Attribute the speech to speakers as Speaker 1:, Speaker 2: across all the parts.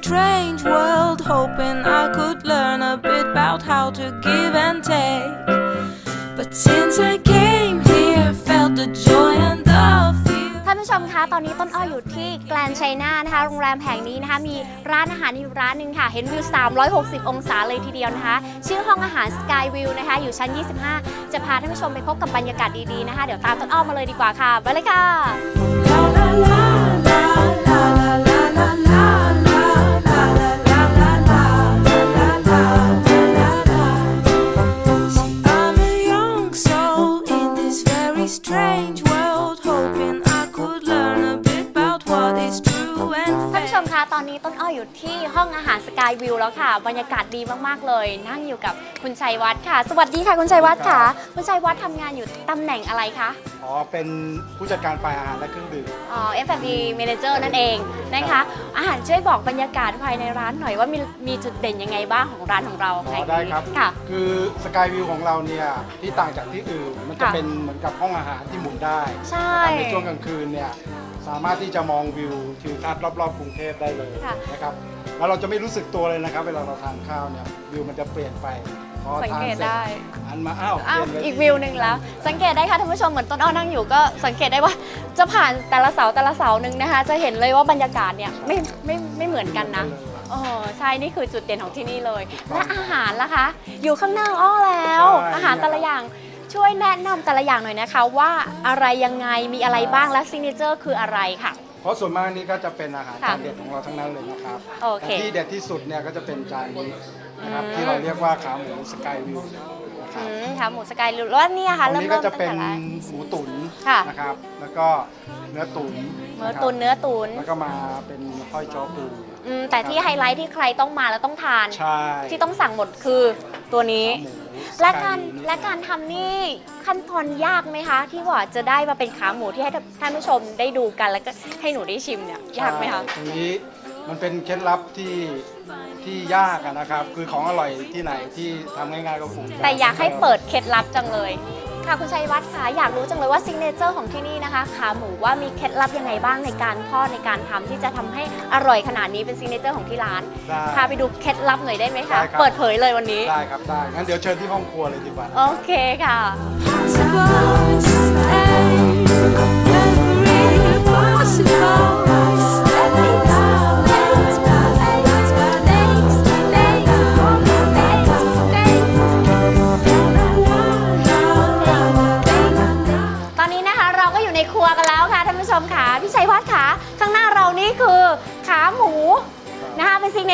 Speaker 1: strange world, hoping I could learn a bit about how to give and take. But since I came here, felt the joy and the fear.
Speaker 2: ท่านผู้ชมคะ ตอนนี้ต้นอ้ออยู่ที่แกลนไชน่านะคะ โรงแรมแห่งนี้นะคะ มีร้านอาหารอยู่ร้านหนึ่งค่ะ เห็นวิว 360 องศาเลยทีเดียวนะคะ ชื่อห้องอาหาร Sky View นะคะ อยู่ชั้น 25 จะพาท่านผู้ชมไปพบกับบรรยากาศดีๆนะคะ เดี๋ยวตามต้นอ้อมาเลยดีกว่าค่ะ ไปเลยค่ะาหาร Sky View แล้วค่ะ บรรยากาศดีมากๆเลย นั่งอยู่กับคุณชัยวัฒน์ค่ะ สวัสดีค่ะคุณชัยวัฒน์ค่ะ คุณชัยวัฒน์ทำงานอยู่ตำแหน่งอะไรคะ
Speaker 3: อ๋อเป็นผู้จัดการฝ่ายอาหารและเครื่องดื่ม
Speaker 2: อ๋อ F&B Manager นั่นเองนะคะ อาหารช่วยบอกบรรยากาศภายในร้านหน่อยว่ามีมีจุดเด่นยังไงบ้างของร้านของเรา
Speaker 3: อ๋
Speaker 2: แห่
Speaker 3: อง
Speaker 2: นี้
Speaker 3: ได้ครับ
Speaker 2: ค่ะ
Speaker 3: คือสกายวิวของเราเนี่ยที่ต่างจากที่อื่นมันจะ
Speaker 2: ค่ะ
Speaker 3: เป็นเหมือนกับห้องอาหารที่หมุนได้
Speaker 2: ใช่
Speaker 3: นะครับในช่วงกลางคืนเนี่ยสามารถที่จะมองวิวทิวทัศน์รอบๆกรุงเทพได้เลย
Speaker 2: ค่ะ
Speaker 3: นะครับ แล้วเราจะไม่รู้สึกตัวเลยนะครับ เวลาเราทานข้าวเนี่ยวิวมันจะเปลี่ยนไปพอ
Speaker 2: สัง
Speaker 3: ทาน
Speaker 2: เกต
Speaker 3: เสร็จ
Speaker 2: ได้
Speaker 3: อันมาอ้าว
Speaker 2: อ้าว
Speaker 3: เปลี่ยนเลย
Speaker 2: อีกวิวหนึ่งแล้ว สังเกตได้ค่ะท่านผู้ชมเหมือนต้นอ้อนั่งอยู่ก็สังเกตได้ว่าจะผ่านแต่ละเสาแต่ละเสาหนึ่งนะคะ จะเห็นเลยว่าบรรยากาศเนี่ยไม่ไม่ไม่เหมือนกันนะเออใช่นี่คือจุดเด่นของที่นี่เลย และอาหารล่ะคะ อยู่ข้างหน้าอ้อแล้ว
Speaker 3: ใช่
Speaker 2: อาหารแต่ละอย่างช่วยแนะนำแต่ละอย่างหน่อยนะคะ ว่าอะไรยังไงมีอะไรบ้างและซิงเกิลคืออะไรค่ะ
Speaker 3: เพ ราะส่วนมากนี่ก็จะเป็นอาหาร
Speaker 2: ค่ะ
Speaker 3: จานเด็ดของเราทั้งนั้นเลยนะครับ
Speaker 2: โอเค
Speaker 3: แต่ที่เด็ดที่สุดเนี่ยก็จะเป็นจานนี้นะครับ
Speaker 2: อืม
Speaker 3: ที่เราเรียกว่าขาหมูสกายวิว นะครับ
Speaker 2: อืมค่ะหมูสกายแล้วว่าเนี่ยค่ะ
Speaker 3: ตร
Speaker 2: เริ่
Speaker 3: ง
Speaker 2: ม
Speaker 3: นี้
Speaker 2: ต้
Speaker 3: ก็
Speaker 2: น
Speaker 3: จะ
Speaker 2: ตั้ง
Speaker 3: เป็น
Speaker 2: แต่อะไร
Speaker 3: หมูตุ๋น
Speaker 2: ค่ะ
Speaker 3: นะครับ แล้วก็เนื้อตุ๋น
Speaker 2: เนื้อตุนเนื้อตุน
Speaker 3: แล้วก็มาเป็นห้อยจ้อปู
Speaker 2: อืมแต่ที่ไฮไลท์ที่ใครต้องมาแล้วต้องทาน
Speaker 3: ใช่
Speaker 2: ที่ต้องสั่งหมดคือตัวนี้
Speaker 3: ขาหมู
Speaker 2: และการ
Speaker 3: สยวิว
Speaker 2: และการทำนี่ขั้นตอนยากไหมคะ ที่ว่าจะได้มาเป็นขาหมูที่ให้ท่านผู้ชมได้ดูกันแล้วก็ให้หนูได้ชิมเนี่ยยากไหมคะ
Speaker 3: ใช่ตรงนี้ มันเป็นเคล็ดลับที่ที่ยากอะนะครับ คือของอร่อยที่ไหนที่ทำง่ายๆก็คง
Speaker 2: แต่อยากให้เปิดเคล็ดลับจังเลย ค่ะคุณชัยวัฒน์คะอยากรู้จังเลยว่าซิงเนเจอร์ของที่นี่นะคะขาหมูว่ามีเคล็ดลับยังไงบ้างในการทอดในการทำที่จะทำให้อร่อยขนาดนี้เป็นซิงเนเจอร์ของที่ร้าน
Speaker 3: ได้
Speaker 2: พาไปดูเคล็ดลับหน่อยได้ไหมคะ
Speaker 3: ได้ครับ
Speaker 2: เปิดเผยเลยวันนี้
Speaker 3: ได้ครับได้งั้นเดี๋ยวเชิญที่ห้องครัวเลยดีกว่า
Speaker 2: โอเคค่ะ
Speaker 1: Possible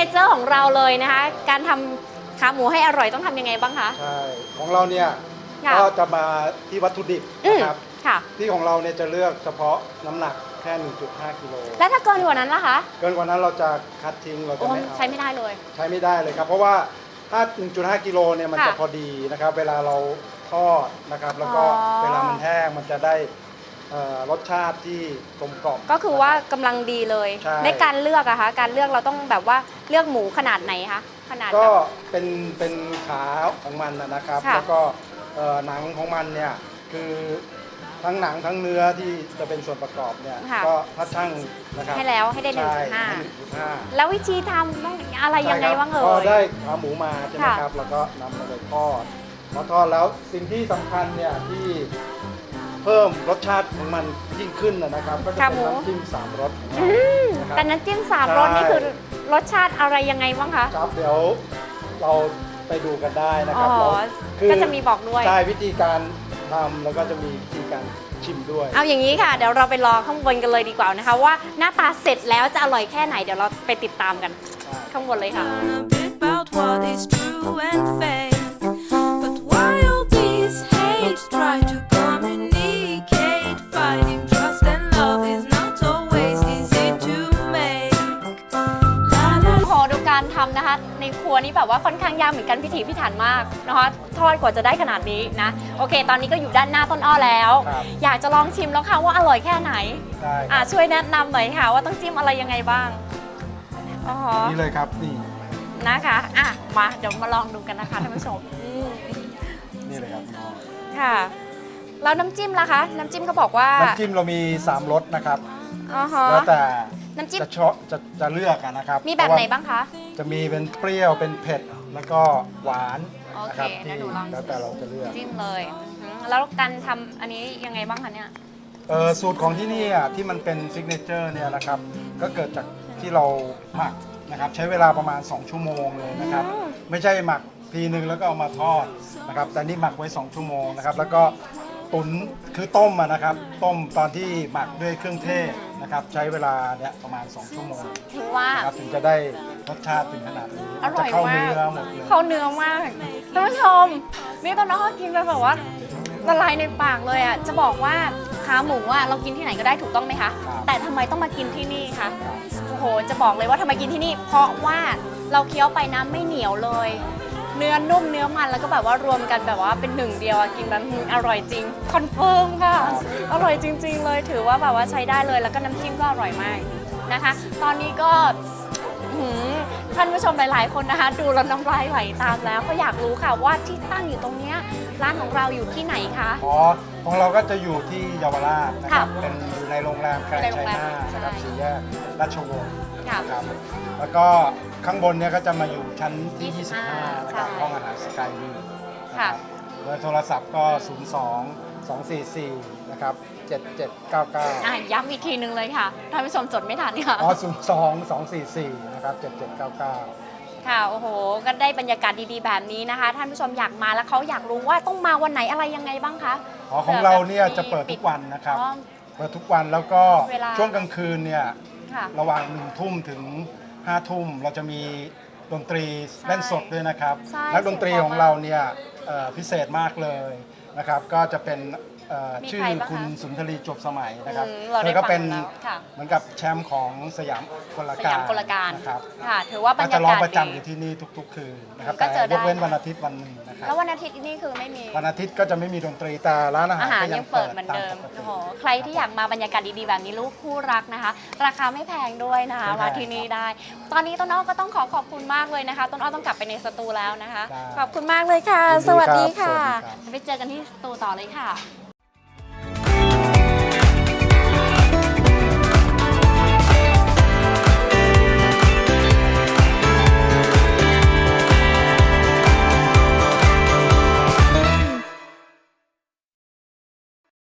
Speaker 2: เป็นซิกเนเจอร์ของเราเลยนะคะ การทำขาหมูให้อร่อยต้องทำยังไงบ้างคะ
Speaker 3: ใช่ของเราเนี่ย
Speaker 2: ค่ะ
Speaker 3: ก็จะมาที่วัตถุดิบ
Speaker 2: อืม
Speaker 3: นะครับ
Speaker 2: ค่ะ
Speaker 3: ที่ของเราเนี่ยจะเลือกเฉพาะน้ำหนักแค่ 1.5กิโล
Speaker 2: แล้วถ้าเกินกว่านั้นล่ะคะ
Speaker 3: เกินกว่านั้นเราจะคัดทิ้งเราจะ
Speaker 2: โอ้
Speaker 3: ไม่เอา
Speaker 2: ใช้ไม่ได้เลย
Speaker 3: ใช้ไม่ได้เลยครับ เพราะว่าถ้า 1.5 กิโลเนี่ยมัน
Speaker 2: ค่ะ
Speaker 3: จะพอดีนะครับ เวลาเราทอดนะครับ แล้วก็
Speaker 2: อ๋อ
Speaker 3: เวลามันแห้งมันจะได้เอ่อ รสชาติที่กลมกล่อม
Speaker 2: ก็คือว่ากำลังดีเลย
Speaker 3: ใช่
Speaker 2: ในการเลือกอะคะ การเลือกเราต้องแบบว่าเลือกหมูขนาดไหนคะ ขนาด
Speaker 3: ก็
Speaker 2: แบบ
Speaker 3: เป็นเป็นขาของมันนะนะครับ
Speaker 2: ค่ะ
Speaker 3: แล้วก็เอ่อหนังของมันเนี่ยคือทั้งหนังทั้งเนื้อที่จะเป็นส่วนประกอบเนี่ย
Speaker 2: ค่ะ
Speaker 3: ก็ถ้าช่างนะครับ
Speaker 2: ให้แล้วให้ได้
Speaker 3: ใช่
Speaker 2: 1.5
Speaker 3: ให้1.5
Speaker 2: แล้ววิธีทำต้องอะไรยังไง
Speaker 3: ใช่ครับ
Speaker 2: บ้างเอ่
Speaker 3: พอย ได้
Speaker 2: ย
Speaker 3: ขาหมูมาใช่ไหม
Speaker 2: ค่ะ
Speaker 3: ครับ แล้วก็นำมาเลยทอดพอทอดแล้วสิ่งที่สำคัญเนี่ยที่ เพิ่มรสชาติของมันยิ่งขึ้นนะนะครับ ก็จะ
Speaker 2: ขา
Speaker 3: เป็น
Speaker 2: หมู
Speaker 3: น้ำจิ้มสามรสของเรา
Speaker 2: อืม
Speaker 3: นะครับ
Speaker 2: แต่น้ำจิ้มสาม
Speaker 3: ใช่
Speaker 2: รสนี่คือรสชาติอะไรยังไงบ้างคะ
Speaker 3: ครับเดี๋ยวเราไปดูกันได้นะ
Speaker 2: อ๋
Speaker 3: ค
Speaker 2: อ
Speaker 3: รับเราคือ
Speaker 2: ก็จะมีบอกด้วย
Speaker 3: ใช่วิธีการทำแล้วก็จะมีวิธีการชิมด้วย
Speaker 2: เอาอย่างนี้ค่ะ เดี๋ยวเราไปรอข้างบนกันเลยดีกว่านะคะ ว่าหน้าตาเสร็จแล้วจะอร่อยแค่ไหนเดี๋ยวเราไปติดตามกัน ข้างบนเลยค่ะ แบบว่าค่อนข้างยากเหมือนกันพิถีพิถันมากนะคะทอดกว่าจะได้ขนาดนี้นะ โอเค ตอนนี้ก็อยู่ด้านหน้าต้นอ้อแล้ว
Speaker 3: ครับ
Speaker 2: อยากจะลองชิมแล้วค่ะว่าอร่อยแค่ไหน
Speaker 3: ได้ค
Speaker 2: อะ
Speaker 3: รับ
Speaker 2: ช่วยแนะนำหน่อยค่ะ ว่าต้องจิ้มอะไรยังไงบ้างอ๋อ
Speaker 3: นี่เลยครับนี่
Speaker 2: นะคะอะมาเดี๋ยวมาลองดูกันนะคะท่านผู้ชมอืม
Speaker 3: นี่เลยครับน้อง
Speaker 2: ค่ะแล้วน้ำจิ้มล่ะคะ น้ำจิ้มก็บอกว่า
Speaker 3: น้ำจิ้มเรามี 3รสนะครับ
Speaker 2: อ๋อฮะ
Speaker 3: แล้วแต่
Speaker 2: น้ำจิ้ม
Speaker 3: จะเชาะจะจะเลือกอะนะครับ
Speaker 2: มีแบบไหน
Speaker 3: เพระว่
Speaker 2: บ้างคะ
Speaker 3: จะมีเป็นเปรี้ยวเป็นเผ็ดแล้วก็หวาน
Speaker 2: โอ
Speaker 3: นะ
Speaker 2: เค
Speaker 3: ครับ
Speaker 2: งั้
Speaker 3: ที่
Speaker 2: นหนูลอง
Speaker 3: แล้วแต่เราจะเลือก
Speaker 2: จิ้มเลยอืมแล้วการทำอันนี้ยังไงบ้างคะเนี่ย
Speaker 3: เออสูตรของที่นี่อะที่มันเป็นซิกเนเจอร์เนี่ยนะครับ ก็เกิดจากที่เราหมักนะครับ ใช้เวลาประมาณ 2 ชั่วโมงเลยนะครับ
Speaker 2: อืม
Speaker 3: ไม่ใช่หมักทีนึงแล้วก็เอามาทอดนะครับ แต่นี่หมักไว้ 2 ชั่วโมงนะครับ แล้วก็ตุ๋นคือต้มอะนะครับ ต้มตอนที่หมักด้วยเครื่องเทศ นะครับใช้เวลาเนี่ยประมาณ 2 ชั่วโมง
Speaker 2: ถือว่า
Speaker 3: นะครับถึงจะได้รสชาติถึงขนาดนี้
Speaker 2: อร่อย
Speaker 3: จะเข้ามา
Speaker 2: ก
Speaker 3: เนื้อหมดเลย
Speaker 2: เข้าเนื้อมากท่านผู้ชม นี่ตอนน้องก็กินไปแบบว่าละลายในปากเลยอะ จะบอกว่าขาหมูอะเรากินที่ไหนก็ได้ถูกต้องไหมคะ
Speaker 3: ครับ
Speaker 2: แต่ทำไมต้องมากินที่นี่คะ โอ้โห จะบอกเลยว่าทำไมกินที่นี่ เพราะว่าเราเคี้ยวไปน้ำไม่เหนียวเลย เนื้อนุ่มเนื้อมันแล้วก็แบบว่ารวมกันแบบว่าเป็นหนึ่งเดียวอะกินแบบอืมอร่อยจริงคอนเฟิร์มค่ะ อร่อยจริง ๆ เลยถือว่าแบบว่าใช้ได้เลยแล้วก็น้ำจิ้มก็อร่อยมากนะคะ ตอนนี้ก็หืมท่านผู้ชมหลายๆ คนนะคะ ดูแล้วน้ำลายไหลตามแล้ว ก็อยากรู้ค่ะว่าที่ตั้งอยู่ตรงเนี้ย ร้านของเราอยู่ที่ไหนคะ
Speaker 3: อ๋อ ของเราก็จะอยู่ที่เยาวราชนะครับ
Speaker 2: ค่ะ
Speaker 3: เป็นอยู่ในโรงแรมแกรน
Speaker 2: ใน
Speaker 3: ด์
Speaker 2: โร
Speaker 3: ไช
Speaker 2: งแรม
Speaker 3: น่านะครับ
Speaker 2: ใช่
Speaker 3: สี่แยกราชวงศ์
Speaker 2: ค่ะ
Speaker 3: ครับแล้วก็ข้างบนเนี่ยก็จะมาอยู่ชั้นที่
Speaker 2: 25
Speaker 3: 25นะครับ
Speaker 2: ใช่
Speaker 3: ห้องอาหารสกายวิว
Speaker 2: ค่ะ
Speaker 3: เบอร์โทรศัพท์ก็ 02 244 นะครับ7799
Speaker 2: อะย้ำอีกทีหนึ่งเลยค่ะท่านผู้ชมจดไม่ทันค่ะ
Speaker 3: อ๋อ 02 244 นะครับ 7799
Speaker 2: ค่ะ โอ้โห ก็ได้บรรยากาศดีๆ แบบนี้นะคะ ท่านผู้ชมอยากมาแล้วเขาอยากรู้ว่าต้องมาวันไหนอะไรยังไงบ้างคะ
Speaker 3: อ๋อของเราเนี่ยจะเปิดทุกวันนะครับ
Speaker 2: อ๋อ
Speaker 3: เปิดทุกวันแล้วก็
Speaker 2: เวลา
Speaker 3: ช่วงกลางคืนเนี่ย
Speaker 2: ค่ะ
Speaker 3: ระหว่างหนึ่งทุ่มถึงห้าทุ่มเราจะมีดนตรีเล่นสดด้วยนะครับ
Speaker 2: ใช่
Speaker 3: นักดนตรี
Speaker 2: เสียงเพราะ
Speaker 3: ของเราเนี่ยเอ่อพิเศษมากเลยนะครับ ก็จะเป็น เอ่อ
Speaker 2: มี
Speaker 3: ชื่อ
Speaker 2: ใครบ้างคะ
Speaker 3: คุณสุนทรีจบสมัยนะครับ
Speaker 2: อืมเรา
Speaker 3: เธ
Speaker 2: ได้
Speaker 3: อก็
Speaker 2: ฟัง
Speaker 3: เป็น
Speaker 2: แล้วค่ะ
Speaker 3: เหมือนกับแชมป์ของสยามกล
Speaker 2: ส
Speaker 3: การ
Speaker 2: ยามกลการ
Speaker 3: นะครับ
Speaker 2: ค่ะ ถือว่าบร
Speaker 3: ก็
Speaker 2: ร
Speaker 3: จะ
Speaker 2: ยา
Speaker 3: ร้อง
Speaker 2: กาศ
Speaker 3: ประจำอ
Speaker 2: ดี
Speaker 3: ยู่ที่นี่ทุกๆคืนนะครับ
Speaker 2: ก็
Speaker 3: แต่
Speaker 2: เจอได้
Speaker 3: ยกเว้นวันอาทิตย์วันหนึ่งนะครับ
Speaker 2: แล้ววันอาทิตย์นี่คือไม่มี
Speaker 3: วันอาทิตย์ก็จะไม่มีดนตรีแต่ร้านอาหาร
Speaker 2: อาหาร
Speaker 3: ก็ยั
Speaker 2: ยังงเปิดเหมือน
Speaker 3: ตา
Speaker 2: เดิม
Speaker 3: ปกติ
Speaker 2: โอ้โหใครที่อยากมาบรรยากาศดีๆแบบนี้ลูกคู่รักนะคะ ราคาไม่แพงด้วยนะคะ
Speaker 3: ไม่แพง
Speaker 2: มาที่นี่ได้ ตอนนี้ต้นอ้อก็ต้องขอขอบคุณมากเลยนะคะ ต้นอ้อต้องกลับไปในสตูแล้วนะคะ
Speaker 3: ได้
Speaker 2: ขอบคุณมากเลยค่ะ
Speaker 3: ยินดี
Speaker 2: สวัสดี
Speaker 3: ครับ
Speaker 2: ค่ะ
Speaker 3: สวัสดีครับ
Speaker 2: ไปเจอกันที่สตูต่อเลยค่ะ